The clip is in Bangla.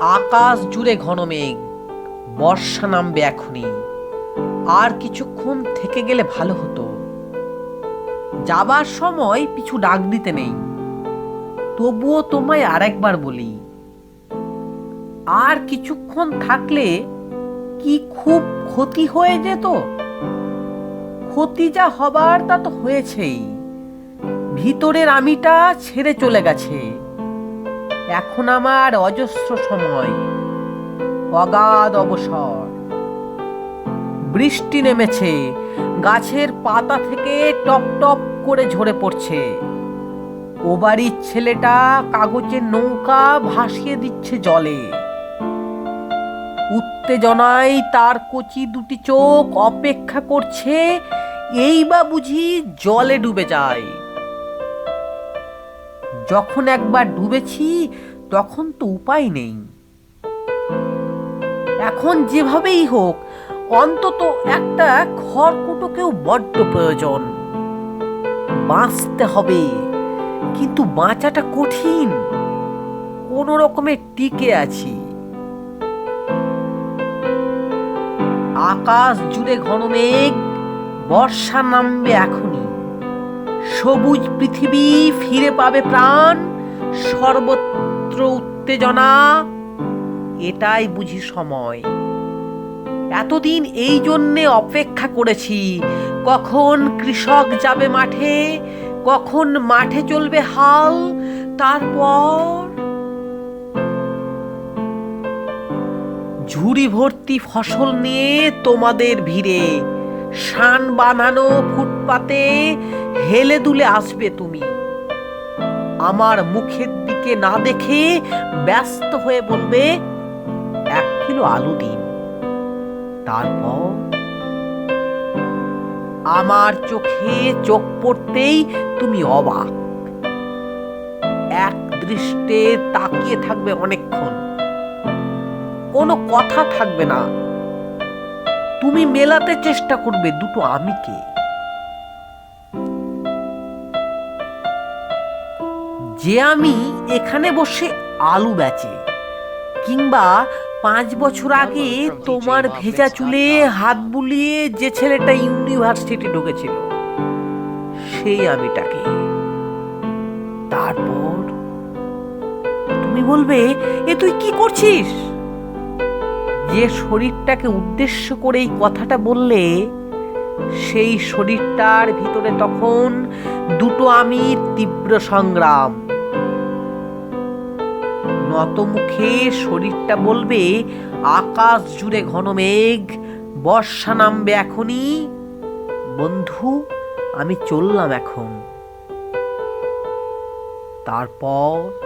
আকাশ জুড়ে ঘন মেঘ, বর্ষা নামবে এখনই। আর কিছুক্ষণ থেকে গেলে ভালো হতো। যাবার সময় পিছু ডাক দিতে নেই। তবুও তোমায় আরেকবার বলি, আর কিছুক্ষণ থাকলে কি খুব ক্ষতি হয়ে যেত? ক্ষতি যা হবার তা তো হয়েছেই। ভিতরের আমিটা ছেড়ে চলে গেছে। এখন আমার অজস্র সময়। অগাধ অবসর। বৃষ্টি নেমেছে, গাছের পাতা থেকে টপ টপ করে ঝরে পড়ছে। ও বাড়ির ছেলেটা কাগজের নৌকা ভাসিয়ে দিচ্ছে জলে। উত্তেজনায় তার কচি দুটি চোখ অপেক্ষা করছে, এই বা বুঝি জলে ডুবে যায়। যখন একবার ডুবেছি, তখন তো উপায় নেই। এখন যেভাবেই হোক, অন্তত একটা খড়কুটোকেও বড্ড প্রয়োজন। বাঁচতে হবে, কিন্তু বাঁচাটা কঠিন। কোন রকমে টিকে আছি। আকাশ জুড়ে ঘন মেঘ, বর্ষা নামবে এখনই। সবুজ পৃথিবী ফিরে পাবে প্রাণ, সর্বত্র উত্তেজনা, এটাই বুঝি সময়। এতদিন এই জন্যে অপেক্ষা করেছি, কখন কৃষক যাবে মাঠে, কখন মাঠে চলবে হাল, তারপর ঝুড়ি ভর্তি ফসল নিয়ে তোমাদের ভিড়ে শান বানানো ফুটপাতে হেলে দুলে আসবে তুমি। আমার মুখের দিকে না দেখে ব্যস্ত হয়ে বলবে, এক কিলো আলু দিন। তারপর আমার চোখে চোখ পড়তেই তুমি অবাক। এক দৃষ্টে তাকিয়ে থাকবে অনেকক্ষণ। কোনো কথা থাকবে না। তুমি মেলাতে চেষ্টা করবে দুটো আমিকে। যে আমি এখানে বসে আলু বেচে কিংবা পাঁচ বছর আগে তোমার ভেজা চুলে হাত বুলিয়ে যে ছেলেটা ইউনিভার্সিটি ঢুকেছিল সেই আমিটাকে। তারপর তুমি বলবে এ তুই কি করছিস? যে শরীরটাকে উদ্দেশ্য করে এই কথাটা বললে, সেই শরীরটার ভিতরে তখন দুটো আমি তীব্র সংগ্রাম। নত মুখে শরীরটা বলবে, আকাশ জুড়ে ঘন মেঘ, বর্ষা নামবে এখনই। বন্ধু, আমি চললাম এখন। তারপর